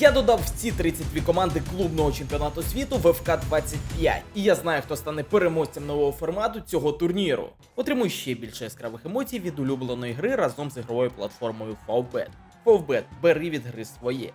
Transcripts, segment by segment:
Я додав всі ці 32 команди клубного чемпіонату світу в ФК 25, і я знаю, хто стане переможцем нового формату цього турніру. Отримуй ще більше яскравих емоцій від улюбленої гри разом з ігровою платформою Favbet. Favbet, бери від гри своє.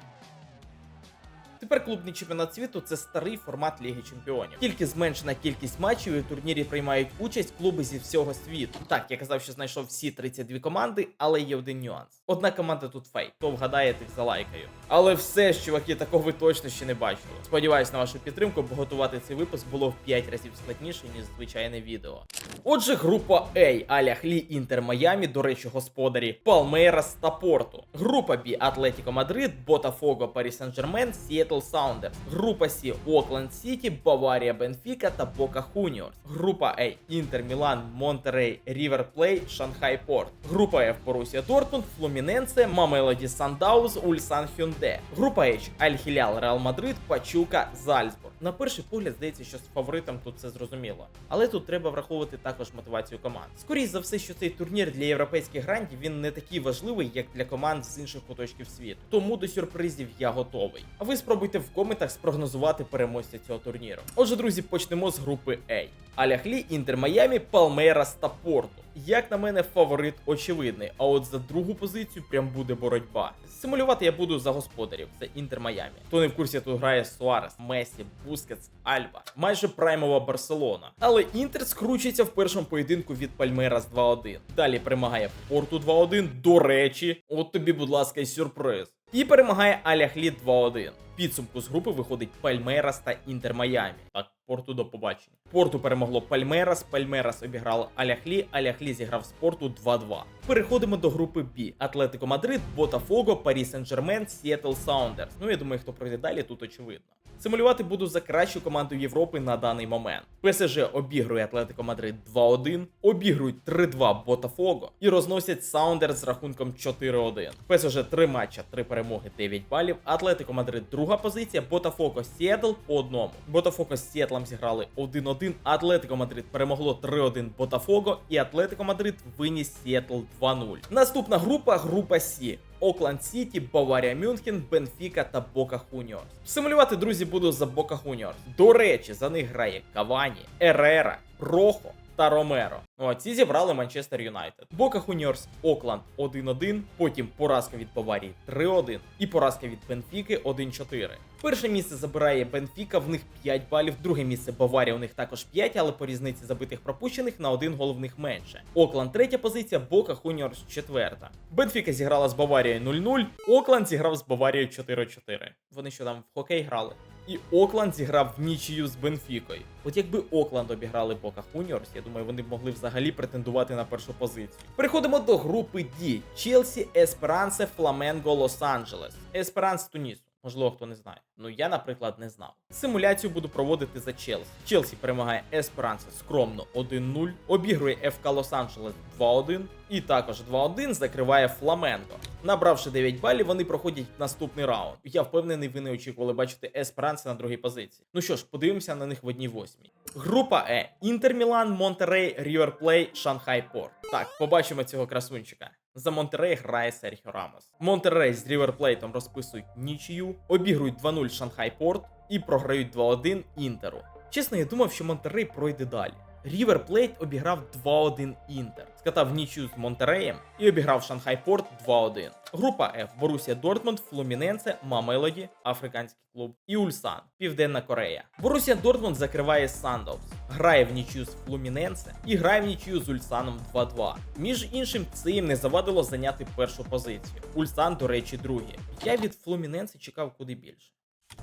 Тепер клубний чемпіонат світу це старий формат Ліги Чемпіонів. Тільки зменшена кількість матчів і в турнірі приймають участь клуби зі всього світу. Так, я казав, що знайшов всі 32 команди, але є один нюанс. Одна команда тут фейк, то вгадає тих за лайкою. Але все ж, чуваки, такого ви точно ще не бачили. Сподіваюсь на вашу підтримку, бо готувати цей випуск було в 5 разів складніше, ніж звичайне відео. Отже, група A Аляхлі Інтер Майамі, до речі, господарі Палмейрас та Порту. Група B Атлетіко Мадрид, Ботафого, Парі Сен-Жермен, Сіетл Саундерс. Група С Окленд Сіті, Баварія Бенфіка та Бока Хуніорс. Група А Інтер Мілан, Монтерей, Рівер Плей, Шанхай Порт. Група F Борусія Дортмунд, Флуміненсе, Мамелоді Сандауз, Ульсан Хюнде. Група H Аль-Хілял, Реал Мадрид, Пачука, Зальцбург. На перший погляд здається, що з фаворитом тут все зрозуміло. Але тут треба враховувати також мотивацію команд. Скоріше за все, що цей турнір для європейських грантів він не такий важливий, як для команд з інших куточків світу. Тому до сюрпризів я готовий. А ви спробуйте в коментах спрогнозувати переможця цього турніру. Отже, друзі, почнемо з групи A. Аляхлі, Інтер Майамі, Палмейрас та Порту. Як на мене, фаворит очевидний, а от за другу позицію прям буде боротьба. Симулювати я буду за господарів, це Інтер Майамі. Хто не в курсі, тут грає Суарес, Месі, Бускетс, Альба. Майже праймова Барселона. Але Інтер скручується в першому поєдинку від Пальмерас 2-1. Далі перемагає Порту 2-1. До речі, от тобі, будь ласка, й сюрприз. І перемагає Аляхлі 2-1. Підсумку з групи виходить Пальмерас та Інтер Майамі. Так, Порту до побачення. Порту перемогло Пальмерас, Пальмерас обіграв Аляхлі, Аляхлі зіграв з Порту 2-2. Переходимо до групи B. Атлетико Мадрид, Ботафого, Парі Сен-Жермен, Сіетл Саундерс. Ну я думаю, хто пройде далі, тут очевидно. Симулювати буду за кращу команду Європи на даний момент. ПСЖ обігрує Атлетико Мадрид 2-1, обігрують 3-2 Ботафого і розносять Саундерс з рахунком 4-1. ПСЖ 3 матча, 3 перемоги, 9 балів. Атлетико Мадрид друга позиція, Ботафого Сіетл по одному. Ботафого з Сіетлом зіграли 1-1. Атлетико Мадрид перемогло 3-1 Ботафого, і Атлетико Мадрид виніс Сіетл 2-0. Наступна група група Сі. Окленд Сіті, Баварія Мюнхен, Бенфіка та Бока Хуніорс. Симулювати, друзі, буду за Бока Хуніорс. До речі, за них грає Кавані, Ерера, Рохо та Ромеро. Ну а ці зібрали Манчестер Юнайтед. Бока Хуніорс Окланд 1-1, потім поразка від Баварії 3-1 і поразка від Бенфіки 1-4. Перше місце забирає Бенфіка, в них 5 балів. Друге місце Баварія, у них також 5, але по різниці забитих пропущених на один гол в них менше. Окланд третя позиція, Бока Хуніорс четверта. Бенфіка зіграла з Баварією 0-0, Окланд зіграв з Баварією 4-4. Вони що там в хокей грали? І Окланд зіграв в нічию з Бенфікою. От якби Окланд обіграли Бока Хуніорс, я думаю, вони б могли взагалі претендувати на першу позицію. Переходимо до групи D. Челсі, Есперансе, Фламенго, Лос-Анджелес. Есперанс Тунісу. Можливо, хто не знає. Ну я, наприклад, не знав. Симуляцію буду проводити за Челсі. Челсі перемагає Есперансе скромно 1-0, обігрує ФК Лос-Анджелес 2-1 і також 2-1 закриває Фламенко. Набравши 9 балів, вони проходять наступний раунд. Я впевнений, ви не очікували бачити Есперансе на другій позиції. Ну що ж, подивимося на них в одній восьмій. Група Е. Інтер Мілан, Монтерей, Рівер Плей, Шанхай Порт. Так, побачимо цього красунчика. За Монтерей грає Серхіо Рамос. Монтерей з Ріверплейтом розписують нічию, обігрують 2-0 Шанхай Порт і програють 2-1 Інтеру. Чесно, я думав, що Монтерей пройде далі. Рівер Плейт обіграв 2-1 Інтер, скатав нічию з Монтереєм і обіграв Шанхай Порт 2-1. Група F Борусія Дортмунд, Флуміненсе, Мамелоді, африканський клуб і Ульсан, Південна Корея. Борусія Дортмунд закриває Сандовс, грає в нічию з Флуміненсе і грає в нічию з Ульсаном 2-2. Між іншим, це їм не завадило зайняти першу позицію. Ульсан, до речі, другий. Я від Флуміненсе чекав куди більше.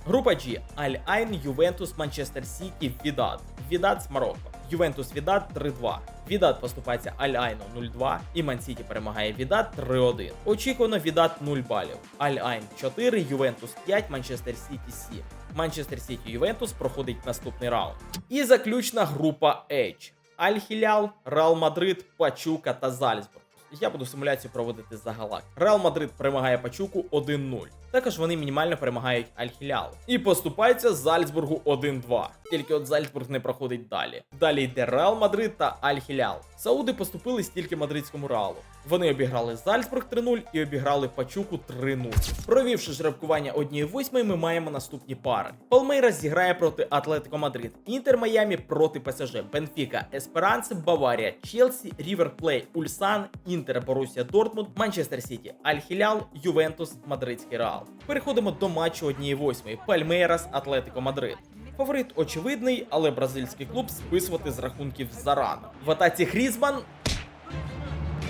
Група G Аль-Айн, Ювентус, Манчестер Сіті, Відат. Відат з Марокко. Ювентус Відат 3-2. Відат поступається Аль-Айну 0-2 і Мансіті перемагає Відат 3-1. Очікувано Відат 0 балів. Аль-Айн 4, Ювентус 5, Манчестер Сіті 7. Манчестер Сіті Ювентус проходить наступний раунд. І заключна група H. Аль-Хілял, Реал Мадрид, Пачука та Зальцбург. Я буду симуляцію проводити за галак. Реал Мадрид перемагає Пачуку 1-0. Також вони мінімально перемагають Аль-Хілял. І поступається Зальцбургу 1-2. Тільки от Зальцбург не проходить далі. Далі йде Реал Мадрид та Аль-Хілял. Сауди поступили стільки мадридському реалу. Вони обіграли Зальцбург 3-0 і обіграли Пачуку 3-0. Провівши жеребкування 1-8, ми маємо наступні пари. Палмейрас зіграє проти Атлетико Мадрид, Інтер Майамі проти ПСЖ, Бенфіка, Есперанце, Баварія, Челсі, Рівер Плей, Ульсан, Інтер, Борусія Дортмунд, Манчестер Сіті, Аль-Хілял, Ювентус, Мадридський Реал. Переходимо до матчу 1-8. Пальмейрас, Атлетико Мадрид. Фаворит очевидний, але бразильський клуб списувати з рахунків зарано. В атаці Грізман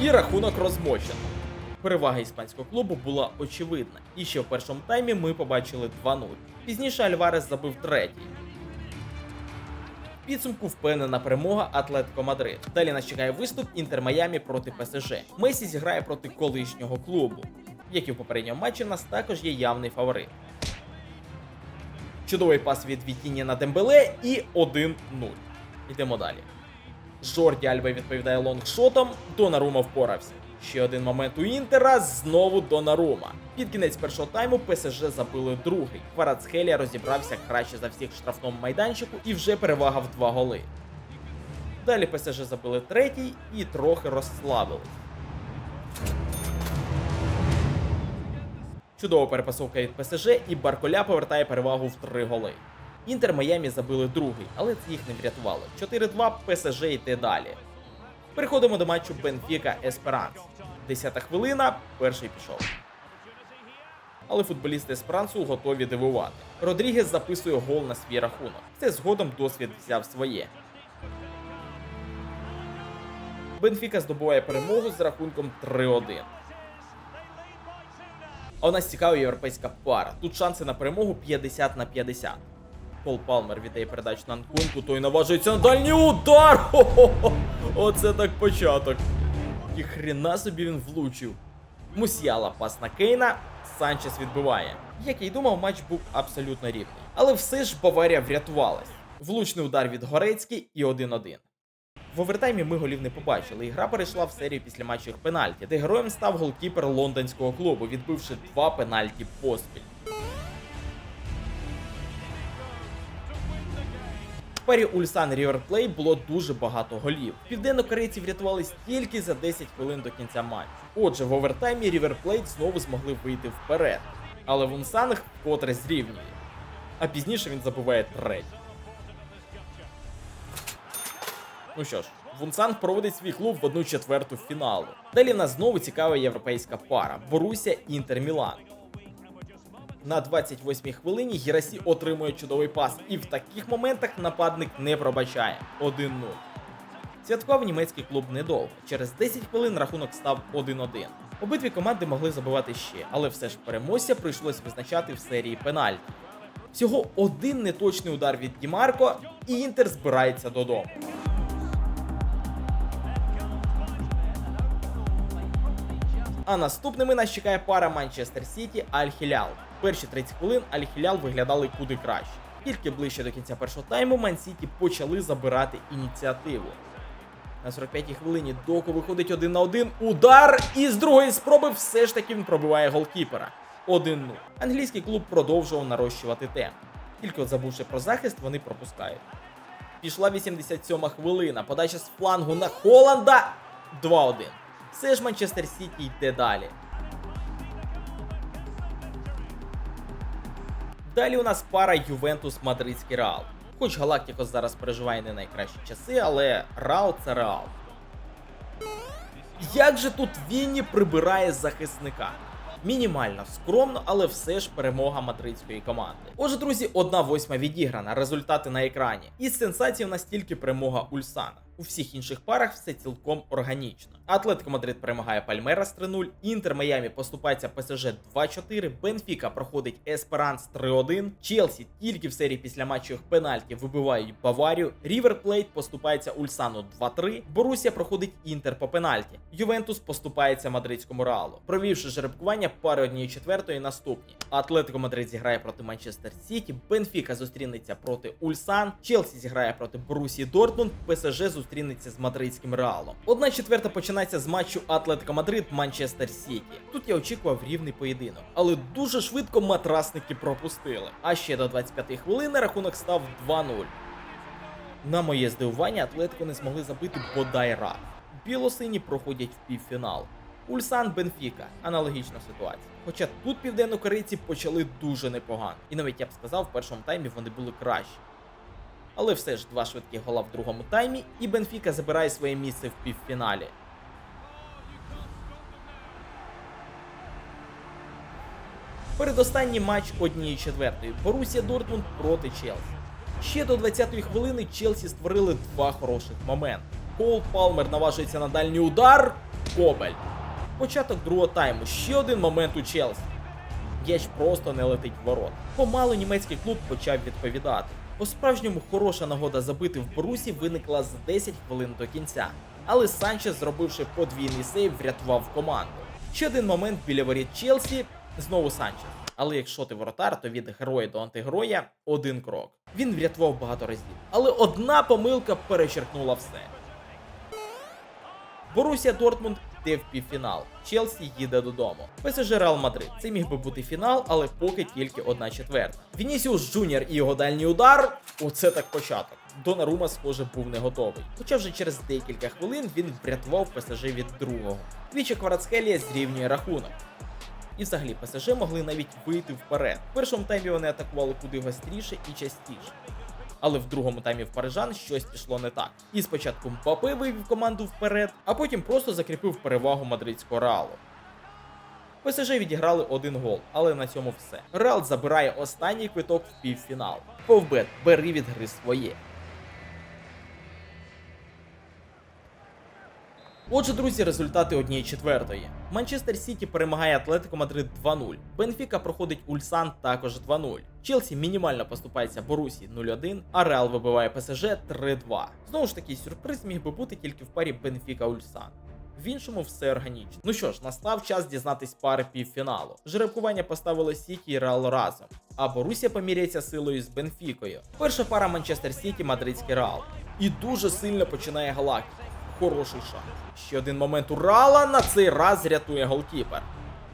і рахунок розмочено. Перевага іспанського клубу була очевидна, і ще в першому таймі ми побачили 2-0. Пізніше Альварес забив третій. В Підсумку впевнена перемога Атлетико Мадрид. Далі нас чекає виступ Інтер Майамі проти ПСЖ. Месі зіграє проти колишнього клубу. Як і в попередньому матчі, у нас також є явний фаворит. Чудовий пас від Вітіння на Дембеле і 1-0. Йдемо далі. Жорді Альба відповідає лонгшотом, Донарума впорався. Ще один момент у Інтера, знову Донарума. Під кінець першого тайму ПСЖ забили другий. Кварацхелія розібрався краще за всіх в штрафному майданчику і вже перевага в два голи. Далі ПСЖ забили третій і трохи розслабились. Чудова перепасовка від ПСЖ і Барколя повертає перевагу в три голи. Інтер Майамі забили другий, але це їх не врятувало. 4-2 ПСЖ йде далі. Переходимо до матчу Бенфіка Есперанс. Десята хвилина, перший пішов. Але футболісти Есперансу готові дивувати. Родрігес записує гол на свій рахунок. Це згодом досвід взяв своє. Бенфіка здобуває перемогу з рахунком 3-1. А у нас цікава європейська пара. Тут шанси на перемогу 50 на 50. Пол Палмер віддає передачу на Нкунку, той наважується на дальній удар! Хо-хо-хо! Оце так початок. І хрена собі він влучив. Мусіала пас на Кейна, Санчес відбиває. Як й думав, матч був абсолютно рівний. Але все ж Баварія врятувалась. Влучний удар від Горецьки і 1-1. В овертаймі ми голів не побачили, і гра перейшла в серію після матчів пенальті, де героєм став голкіпер лондонського клубу, відбивши два пенальті поспіль. Парі Ульсан Ріверплей було дуже багато голів. Південно-корейці врятувались тільки за 10 хвилин до кінця матчу. Отже, в овертаймі Ріверплейт знову змогли вийти вперед. Але в Унсанах вкотре зрівнює. А пізніше він забуває третій. Ну що ж, Вунсан проводить свій клуб в одну четверту фіналу. Далі в нас знову цікава європейська пара Боруся Інтер Мілан. На 28-й хвилині Гірасі отримує чудовий пас, і в таких моментах нападник не пробачає 1-0. Святкував німецький клуб недовго. Через 10 хвилин рахунок став 1-1. Обидві команди могли забивати ще, але все ж переможця прийшлось визначати в серії пенальті. Всього один неточний удар від Дімарко, і Інтер збирається додому. А наступними нас чекає пара Манчестер Сіті Аль-Хілял. Перші 30 хвилин Аль-Хілял виглядали куди краще. Тільки ближче до кінця першого тайму Ман Сіті почали забирати ініціативу. На 45-й хвилині Доку виходить один на один. Удар! І з другої спроби все ж таки він пробиває голкіпера. 1-0. Англійський клуб продовжував нарощувати темп. Тільки от забувши про захист, вони пропускають. Пішла 87 хвилина. Подача з флангу на Холланда. 2-1. Все ж Манчестер Сіті йде далі. Далі у нас пара Ювентус Мадридський Реал. Хоч Галактикос зараз переживає не найкращі часи, але Реал це Реал. Як же тут Вінні прибирає захисника? Мінімально скромно, але все ж перемога мадридської команди. Отже, друзі, одна восьма відіграна, результати на екрані. Із сенсацій у нас тільки перемога Ульсана. У всіх інших парах все цілком органічно. Атлетико Мадрид перемагає Пальмерас 3-0, Інтер Майамі поступається ПСЖ 2-4, Бенфіка проходить Есперанс 3-1, Челсі тільки в серії після матчів пенальті вибивають Баварію, Рівер Плейт поступається Ульсану 2-3, Борусія проходить Інтер по пенальті, Ювентус поступається мадридському Реалу. Провівши жеребкування пари 1-4 наступні. Атлетико Мадрид зіграє проти Манчестер Сіті, Бенфіка зустрінеться проти Ульсан, Челсі зіграє проти Борусії Дортмунд, ПСЖ зустрінеться з мадридським Реалом. Одна четверта починається з матчу Атлетико Мадрид Манчестер Сіті. Тут я очікував рівний поєдинок, але дуже швидко матрасники пропустили. А ще до 25-ї хвилини рахунок став 2-0. На моє здивування, Атлетико не змогли забити бодай раз. Білосині проходять в півфінал. Ульсан Бенфіка. Аналогічна ситуація. Хоча тут південнокорейці почали дуже непогано. І навіть я б сказав, в першому таймі вони були кращі. Але все ж два швидкі гола в другому таймі, і Бенфіка забирає своє місце в півфіналі. Передостанній матч 1-4. Борусія Дортмунд проти Челсі. Ще до 20-ї хвилини Челсі створили два хороших моменти. Кол Палмер наважується на дальній удар. Кобель. Початок другого тайму. Ще один момент у Челсі. М'яч просто не летить в ворот. Помалу німецький клуб почав відповідати. По-справжньому хороша нагода забити в Борусі виникла за 10 хвилин до кінця. Але Санчес, зробивши подвійний сейв, врятував команду. Ще один момент біля воріт Челсі. Знову Санчес. Але якщо ти воротар, то від героя до антигероя один крок. Він врятував багато разів. Але одна помилка перечеркнула все. Борусія Дортмунд йде в півфінал. Челсі їде додому. ПСЖ Реал Мадрид. Це міг би бути фінал, але поки тільки одна четверта. Вінісіус Джуніор і його дальній удар. Оце так початок. Донарума, схоже, був не готовий. Хоча вже через декілька хвилин він врятував ПСЖ від другого. Двічі Кварацхелія зрівнює рахунок. І взагалі ПСЖ могли навіть вийти вперед. В першому таймі вони атакували куди гостріше і частіше. Але в другому таймі в парижан щось пішло не так. І спочатку Мбапе вивів команду вперед, а потім просто закріпив перевагу мадридського реалу. ПСЖ відіграли один гол, але на цьому все. Реал забирає останній квиток в півфінал. Повбет, бери від гри своє. Отже, друзі, результати однієї четвертої. Манчестер Сіті перемагає Атлетико Мадрид 2-0. Бенфіка проходить Ульсан також 2-0. Челсі мінімально поступається Борусі 0-1, а Реал вибиває ПСЖ 3-2. Знову ж таки, сюрприз міг би бути тільки в парі Бенфіка Ульсан. В іншому все органічно. Ну що ж, настав час дізнатись пари півфіналу. Жеребкування поставило Сіті і Реал разом, а Борусія поміряється силою з Бенфікою. Перша пара Манчестер Сіті, Мадридський Реал. І дуже сильно починає Галактика. Хороший шанс. Ще один момент у Рала на цей раз рятує голкіпер.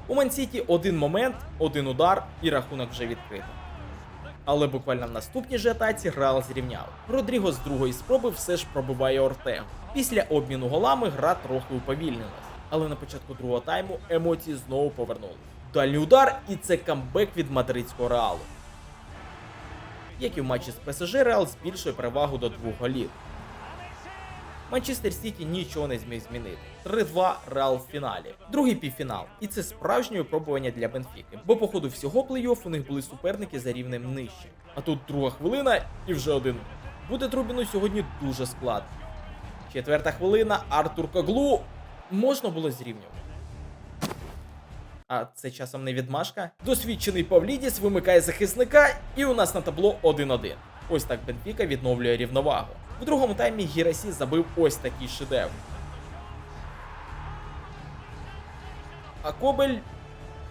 У Мансіті один момент, один удар і рахунок вже відкритий. Але буквально в наступній же атаці Реал зрівняв. Родріго з другої спроби все ж пробиває Ортегу. Після обміну голами гра трохи уповільнилась. Але на початку другого тайму емоції знову повернули. Дальній удар, і це камбек від мадридського реалу. Як і в матчі з ПСЖ, Реал збільшує перевагу до двох голів. Манчестер Сіті нічого не зміг змінити. 3-2 Реал в фіналі. Другий півфінал. І це справжнє випробування для Бенфіки. Бо по ходу всього плей-офф у них були суперники за рівнем нижче. А тут друга хвилина і вже один. Буде Трубіну сьогодні дуже складно. Четверта хвилина, Артур Коглу. Можна було зрівнювати. А це часом не відмашка. Досвідчений Павлідіс вимикає захисника, і у нас на табло 1-1. Ось так Бенфіка відновлює рівновагу. В другому таймі Гірасі забив ось такий шедевр. А Кобель.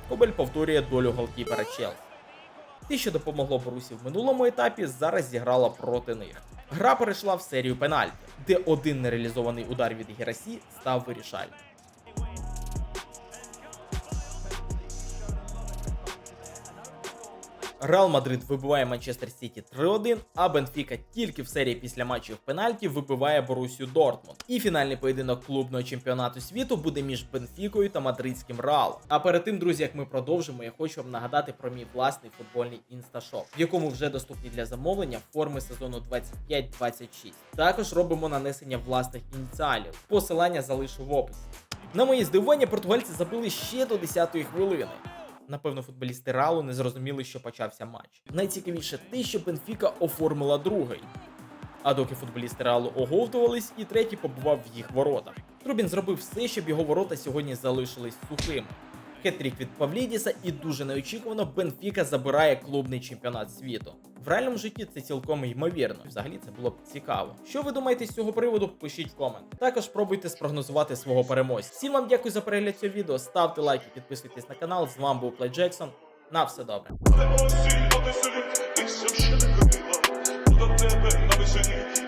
Кобель повторює долю голкіпера Челсі. Те, що допомогло Борусі в минулому етапі, зараз зіграла проти них. Гра перейшла в серію пенальті, де один нереалізований удар від Гірасі став вирішальним. Реал Мадрид вибиває Манчестер Сіті 3-1, а Бенфіка тільки в серії після матчів пенальті вибиває Борусію Дортмунд. І фінальний поєдинок клубного чемпіонату світу буде між Бенфікою та мадридським Реалом. А перед тим, друзі, як ми продовжимо, я хочу вам нагадати про мій власний футбольний інсташоп, в якому вже доступні для замовлення форми сезону 25-26. Також робимо нанесення власних ініціалів. Посилання залишу в описі. На мої здивування португальці забили ще до 10-ї хвилини. Напевно, футболісти Ралу не зрозуміли, що почався матч. Найцікавіше те, що Бенфіка оформила другий. А доки футболісти Реалу оговтувались, і третій побував в їх воротах. Трубін зробив все, щоб його ворота сьогодні залишились сухими. Хетрік від Павлідіса і дуже неочікувано Бенфіка забирає клубний чемпіонат світу. В реальному житті це цілком ймовірно. Взагалі це було б цікаво. Що ви думаєте з цього приводу? Пишіть комент. Також пробуйте спрогнозувати свого переможця. Всім вам дякую за перегляд цього відео. Ставте лайки, підписуйтесь на канал. З вами був Плей Джексон. На все добре. Тебе на весені,